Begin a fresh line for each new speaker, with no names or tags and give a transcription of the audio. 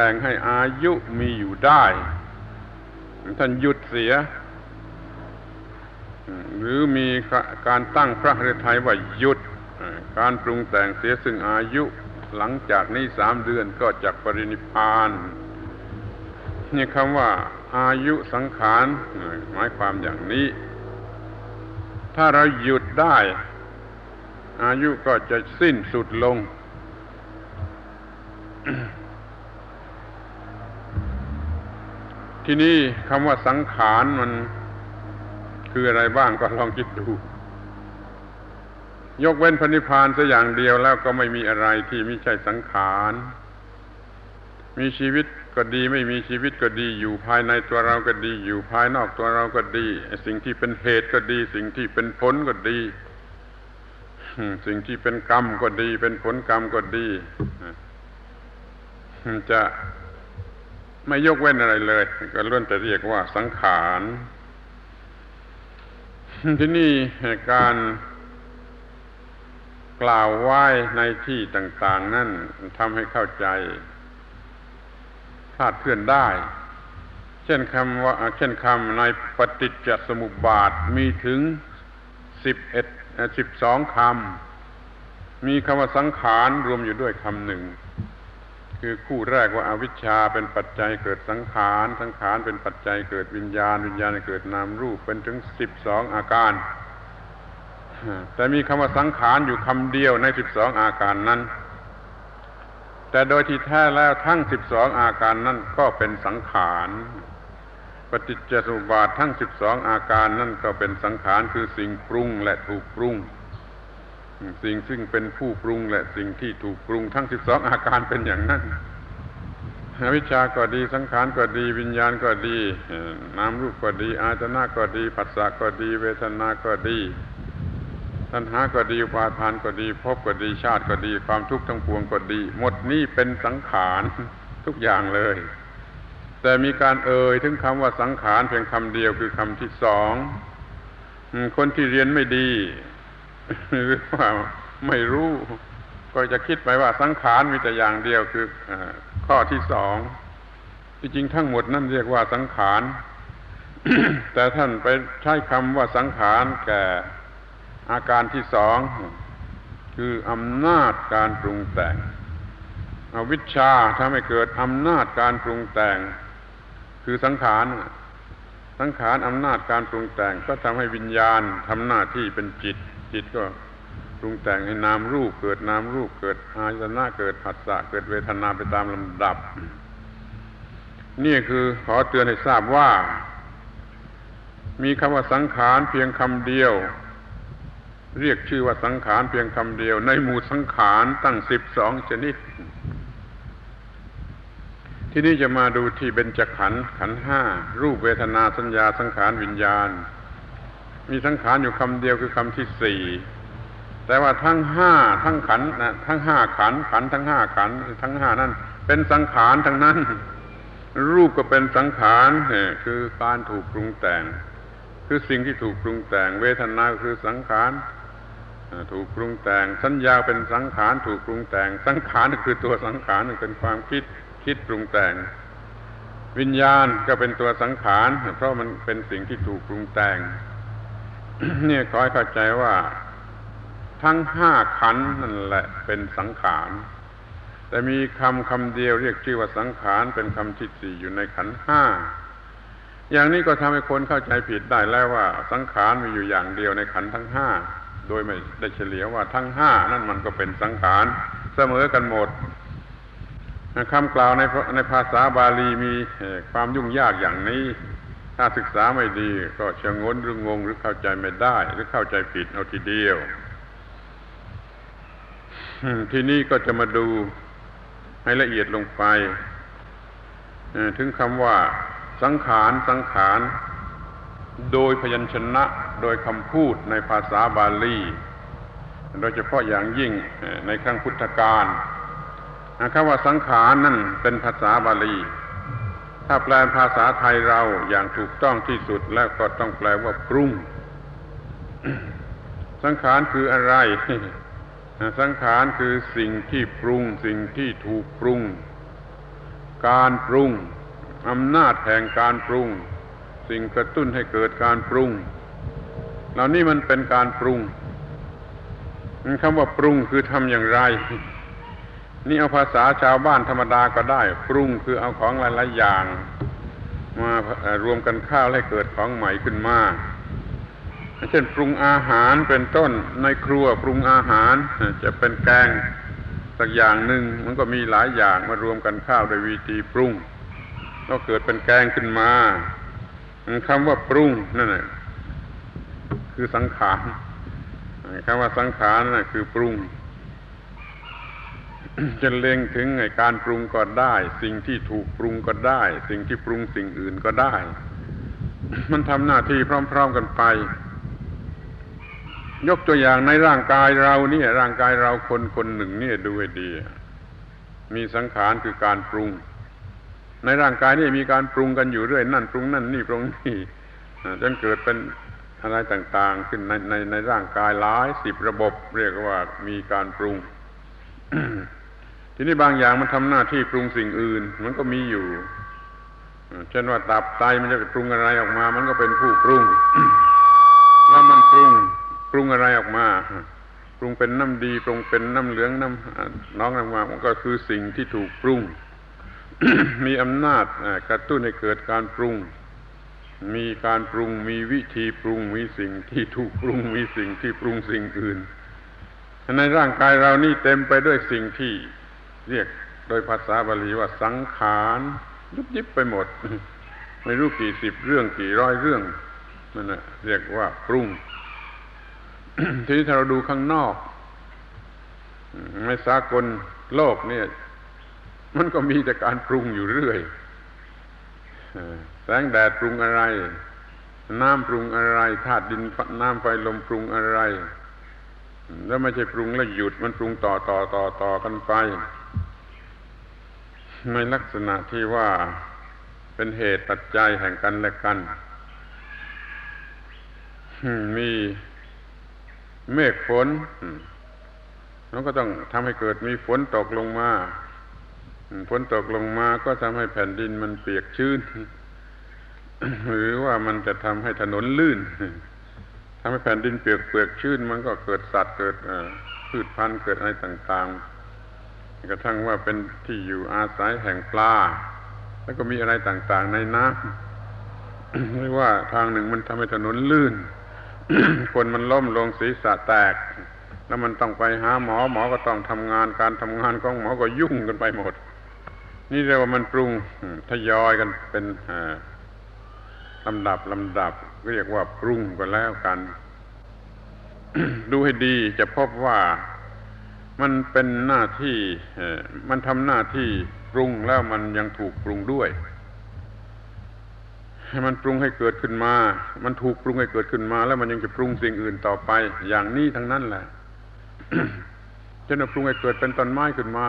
แต่งให้อายุมีอยู่ได้ ท่านหยุดเสีย หรือมีการตั้งพระฤทัยว่าหยุด การปรุงแต่งเสียซึ่งอายุ หลังจากนี้สามเดือนก็จักปรินิพานนี่คำว่าอายุสังขารหมายความอย่างนี้ ถ้าเราหยุดได้ อายุก็จะสิ้นสุดลง ที่นี่คำว่าสังขารมันคืออะไรบ้างก็ลองคิดดู ยกเว้นพระนิพพานสัอย่างเดียวแล้วก็ไม่มีอะไรที่ไม่ใช่สังขาร มีชีวิตก็ดีไม่มีชีวิตก็ดีอยู่ภายในตัวเราก็ดี อยู่ภายนอกตัวเราก็ดี สิ่งที่เป็นเหตุก็ดี สิ่งที่เป็นผลก็ดี สิ่งที่เป็นกรรมก็ดี เป็นผลกรรมก็ดีจะ ไม่ยกเว้นอะไรเลย ก็ล้วนแต่เรียกว่าสังขารที่นี่การกล่าวไหว้ในที่ต่าง ๆ นั่นทำให้เข้าใจคาดเคลื่อนได้ เช่นคำว่า เช่นคำในปฏิจจสมุปบาทมีถึงสิบเอ็ดสิบสองคำมีคำว่าสังขารรวมอยู่ด้วยคำหนึ่ง คือคู่แรกว่าอาวิชชาเป็นปัจจัยเกิดสังขาร สังขารเป็นปัจจัยเกิดวิญญาณ วิญญาณเกิดนามรูปเป็นถึงสิบสองอาการ แต่มีคำว่าสังขารอยู่คำเดียวในสิบสองอาการนั้น แต่โดยที่แท้แล้วทั้งสิบสองอาการนั่นก็เป็นสังขารปฏิจจสมุปบาททั้งสิบสองอาการนั่นก็เป็นสังขารคือสิ่งปรุงและถูกปรุง สิ่งซึ่งเป็นผู้ปรุงและสิ่งที่ถูกปรุงทั้งสิบสองอาการเป็นอย่างนั้นวิชาก็ดีสังขารก็ดี วิญญาณก็ดี นามรูปก็ดี อาจนะก็ดีผัสสะก็ดี เวทนาก็ดีตัณหาก็ดีปาทานก็ดีพบก็ดีชาติก็ดี ความทุกข์ทั้งปวงก็ดี หมดนี้เป็นสังขารทุกอย่างเลย แต่มีการเอ่ยถึงคำว่าสังขารเพียงคำเดียวคือคำที่สองคนที่เรียนไม่ดี หรือว่าไม่รู้ ก็จะคิดไปว่าสังขารมีแต่อย่างเดียวคือข้อที่สองจริงๆทั้งหมดนั่นเรียกว่าสังขาร แต่ท่านไปใช้คำว่าสังขารแก่อาการที่สอง คืออำนาจการปรุงแต่งอวิชชาถ้าไม่เกิดอำนาจการปรุงแต่ง คือสังขาร สังขารอำนาจการปรุงแต่ง ก็ทำให้วิญญาณทำหน้าที่เป็นจิต จิตก็ปรุงแต่งให้นามรูปเกิดนามรูปเกิดอายตนะเกิดผัสสะเกิดเวทนาไปตามลำดับ นี่คือขอเตือนให้ทราบว่า มีคำว่าสังขารเพียงคำเดียว เรียกชื่อว่าสังขารเพียงคำเดียว ในหมู่สังขารตั้งสิบสองชนิด ที่นี่จะมาดูที่เบญจขันธ์ขันห้ารูปเวทนาสัญญาสังขารวิญญาณ มีสังขารอยู่คำเดียวคือคำที่สี่แต่ว่าทั้งห้าทั้งขันนะทั้งห้าขันขันทั้งห้าขันทั้งห้านั้นเป็นสังขารทั้งนั้น รูปก็เป็นสังขารคือการถูกปรุงแต่ง คือสิ่งที่ถูกปรุงแต่ง เวทนาคือสังขารถูกปรุงแต่ง สัญญาเป็นสังขารถูกปรุงแต่ง สังขารคือตัวสังขารเป็นความคิดคิดปรุงแต่ง วิญญาณก็เป็นตัวสังขาร เพราะมันเป็นสิ่งที่ถูกปรุงแต่ง นี่ยขอให้เข้าใจว่า ทั้งห้าขันนั่นแหละเป็นสังขารแต่มีคำคำเดียวเรียกชื่อว่าสังขารเป็นคำที่สี่อยู่ในขันห้าอย่างนี้ก็ทำให้คนเข้าใจผิดได้แล้วว่า สังขารมีอยู่อย่างเดียวในขันทั้งห้าโดยไม่ได้เฉลียวว่าทั้งห้านั่นมันก็เป็นสังขารเสมอกันหมดคำกล่าวในในภาษาบาลีมีความยุ่งยากอย่างนี้ ถ้าศึกษาไม่ดีก็ชะงนหรืองงหรือเข้าใจไม่ได้ หรือเข้าใจผิดเอาทีเดียว ทีนี้ก็จะมาดูให้ละเอียดลงไปถึงคำว่า สังขารสังขารโดยพยัญชนะโดยคำพูดในภาษาบาลีโดยเฉพาะอย่างยิ่งในครั้งพุทธกาลคำว่าสังขารนั่นเป็นภาษาบาลี ถ้าแปลภาษาไทยเราอย่างถูกต้องที่สุดแล้วก็ต้องแปลว่าปรุง สังขารคืออะไร สังขารคือสิ่งที่ปรุง สิ่งที่ถูกปรุง การปรุงอำนาจแห่งการปรุง สิ่งกระตุ้นให้เกิดการปรุง เหล่านี้มันเป็นการปรุงคำว่าปรุงคือทำอย่างไร นี่เอาภาษาชาวบ้านธรรมดาก็ได้ ปรุงคือเอาของหลายๆอย่าง มารวมกันข้าวให้เกิดของใหม่ขึ้นมาเช่นปรุงอาหารเป็นต้นในครัวปรุงอาหารจะเป็นแกงสักอย่างหนึ่งมันก็มีหลายอย่างมารวมกันข้าวโดยวิธีปรุงก็เกิดเป็นแกงขึ้นมาคำว่าปรุงนั่นแหละคือสังขารคำว่าสังขารนั่นคือปรุง จะเล็งถึงไงการปรุงก็ได้ สิ่งที่ถูกปรุงก็ได้ สิ่งที่ปรุงสิ่งอื่นก็ได้ มันทำหน้าที่พร้อม ๆกันไป ยกตัวอย่างในร่างกายเราเนี่ย ร่างกายเราคนคนหนึ่งเนี่ยดูให้ดี มีสังขารคือการปรุง ในร่างกายนี่มีการปรุงกันอยู่เรื่อยนั่นปรุงนั่นนี่ปรุงนี่จนเกิดเป็นอะไรต่างๆ ขึ้นในในในร่างกายหลายสิบระบบ เรียกว่ามีการปรุง ทีนี้บางอย่างมันทำหน้าที่ปรุงสิ่งอื่น มันก็มีอยู่เช่นว่าตับไตมันจะปรุงอะไรออกมา มันก็เป็นผู้ปรุง แล้วมันปรุงปรุงอะไรออกมา ปรุงเป็นน้ำดีปรุงเป็นน้ำเหลืองน้ำน้องออกมา มันก็คือสิ่งที่ถูกปรุง มีอำนาจกระตุ้นให้เกิดการปรุง มีการปรุง มีวิธีปรุง มีสิ่งที่ถูกปรุง มีสิ่งที่ปรุงสิ่งอื่น ในร่างกายเรานี่เต็มไปด้วยสิ่งที่ เรียกโดยภาษาบาลีว่าสังขารยุบยิบไปหมด ไม่รู้กี่สิบเรื่องกี่ร้อยเรื่องนั่นแหะเรียกว่าปรุงทีนี้ถ้าเราดูข้างนอกในสากลโลกเนี่ย มันก็มีแต่การปรุงอยู่เรื่อยแสงแดดปรุงอะไร น้ำปรุงอะไรธาตุดินน้ำไฟลมปรุงอะไร แล้วไม่ใช่ปรุงแล้วหยุดมันปรุงต่อต่อต่อต่อกันไป ในลักษณะที่ว่าเป็นเหตุปัจจัยแห่งกันและกัน มีเมฆฝนมันก็ต้องทำให้เกิดมีฝนตกลงมาฝนตกลงมาก็ทำให้แผ่นดินมันเปียกชื้น หรือว่ามันจะทำให้ถนนลื่นทำให้แผ่นดินเปียกเปียกชื้น มันก็เกิดสัตว์เกิดพืชพันธุ์เกิดอะไรต่าง ๆ กระทั่งว่าเป็นที่อยู่อาศัยแห่งปลา แล้วก็มีอะไรต่างๆในน้ำหรือว่าทางหนึ่งมันทำให้ถนนลื่น คนมันล้มลงศีรษะแตก แล้วมันต้องไปหาหมอหมอก็ต้องทำงานการทำงานของหมอก็ยุ่งกันไปหมด นี่เรียกว่ามันปรุงทยอยกันเป็นลำดับลำดับเรียกว่าปรุงกันแล้วกัน ดูให้ดีจะพบว่า มันเป็นหน้าที่มันทำหน้าที่ปรุงแล้วมันยังถูกปรุงด้วยให้มันปรุงให้เกิดขึ้นมา มันถูกปรุงให้เกิดขึ้นมา แล้วมันยังจะปรุงสิ่งอื่นต่อไป อย่างนี้ทั้งนั้นแหละจะนปรุงให้เกิดเป็นต้นไม้ขึ้นมา